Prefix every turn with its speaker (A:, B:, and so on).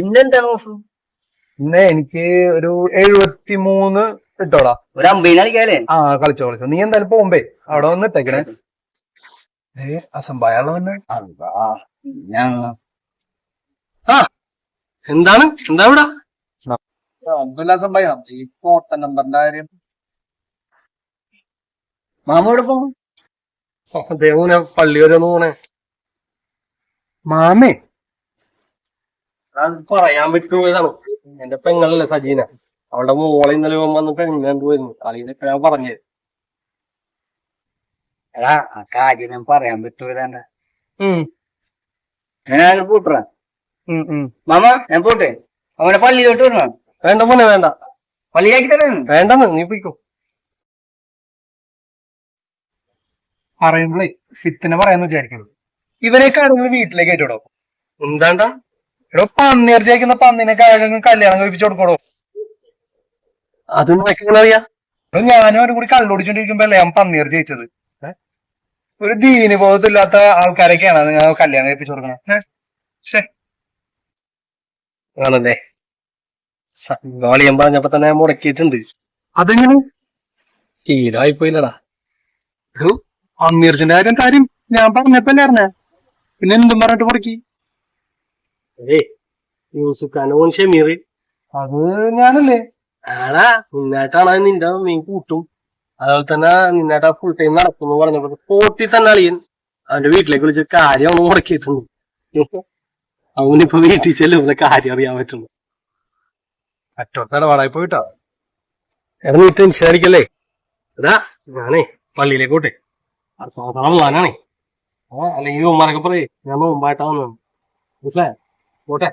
A: ഇന്നെന്താണ് ഓഫർ
B: ഇന്ന് എനിക്ക് ഒരു എഴുപത്തി മൂന്ന് ഇട്ടോടാ.
A: ഒരു അമ്പതിന് കളിക്കാല്ലേ?
B: ആ കളിച്ചോ കളിച്ചോ. നീ എന്തായാലും പോകുമ്പേ അവിടെ വന്ന് ഇട്ടേക്കണേ. ഏ അസംബായുള്ള വന്നെ
C: എന്താണ്? എന്താ ഇവിടെ?
B: ഒന്നുമില്ല അസംബായ ഈ ഫോട്ടോ നമ്പറിന്റെ കാര്യം.
A: മാമ എവിടെ പോകും
C: പള്ളി വരെ ഒന്ന് പോണേ.
B: മാമേ
C: അത് പറയാൻ പറ്റുന്നതാണ് എന്റെ പെങ്ങളല്ലേ സജീന. അവളുടെ മോളെ ഇന്നലെ ഇവൻ വന്ന് പെണ്ണു പോയിരുന്നു. കളിയുടെ ഇപ്പൊ ഞാൻ പറഞ്ഞത്
A: എടാ ആ കാര്യം ഞാൻ പറയാൻ പറ്റൂല ഞാൻ പൂട്ടറ മാമ ഞാൻ പോട്ടെ? അവനെ പള്ളിയിലോട്ട് വരണം
C: വേണ്ട മോനെ വേണ്ട.
A: പള്ളിയാക്കി തരാൻ.
C: വേണ്ടെന്ന് നീ പോയിക്കോ.
B: പറയുമ്പോഴേ ഫിത്തിനെ പറയാന്ന് വിചാരിക്കുന്നത് ഇവരെ കാണുമ്പോൾ വീട്ടിലേക്ക് ആയിട്ടോ
C: എന്താണ്ടാ?
B: എടോ പന്നിയിറച്ചി അയക്കുന്ന പന്നിനെ കഴിഞ്ഞ കല്യാണം കഴിപ്പിച്ചു കൊടുക്കണോ?
C: അതൊന്നും അറിയാ?
B: എടോ ഞാനും അവരും കൂടി കള്ളുടിച്ചോണ്ടിരിക്കുമ്പോ അല്ലേ ഞാൻ പന്നിയിറച്ചി ജയിച്ചത് ഒരു ദീനി ബോധത്തില്ലാത്ത ആൾക്കാരൊക്കെയാണ് നിങ്ങൾ കല്യാണം കഴിപ്പിച്ചു കൊടുക്കണം. ശേ
C: ആണല്ലേ? ഞാൻ പറഞ്ഞപ്പോ തന്നെ ഞാൻ മുടക്കിയിട്ടുണ്ട്.
B: അതെങ്ങനെ?
C: ശീലമായി പോയില്ലടാ
B: പന്നിയിറച്ചിന്റെ കാര്യം കാര്യം ഞാൻ പറഞ്ഞപ്പോ അല്ലേ അറിഞ്ഞ പിന്നെ എന്തും പറഞ്ഞിട്ട് മുടക്കി?
C: ഏ യൂസുഖാനോൻ ഷമീർ.
B: അത് ഞാനല്ലേ?
C: ആടാ നിന്നായിട്ടാണ് നിന്റെ നീ കൂട്ടും. അതുപോലെ തന്നെ നിന്നായിട്ട് ഫുൾ ടൈം നടക്കുന്നു പറഞ്ഞപ്പോ പോട്ടി തന്നെ അളിയൻ. അവന്റെ വീട്ടിലേക്ക് വിളിച്ച് കാര്യം അവന് മുടക്കിയിട്ടുണ്ട് അവനിപ്പോ വീട്ടിൽ ചെല്ലുന്ന കാര്യം അറിയാൻ പറ്റുന്നു.
B: ഇടപാടായി പോയിട്ടാ.
C: എടാ നീ ടെൻഷൻ അടിക്കല്ലേ? എടാ ഞാനേ പള്ളിയിലേക്ക് പോട്ടെ. അടുത്ത മാസം റമദാനാണേ ആ അല്ലെങ്കിൽ ഉമ്മാനൊക്കെ പറയേ ഞാൻ മുമ്പായിട്ടാ വന്നു മനസ്സിലായോ? പോട്ടെ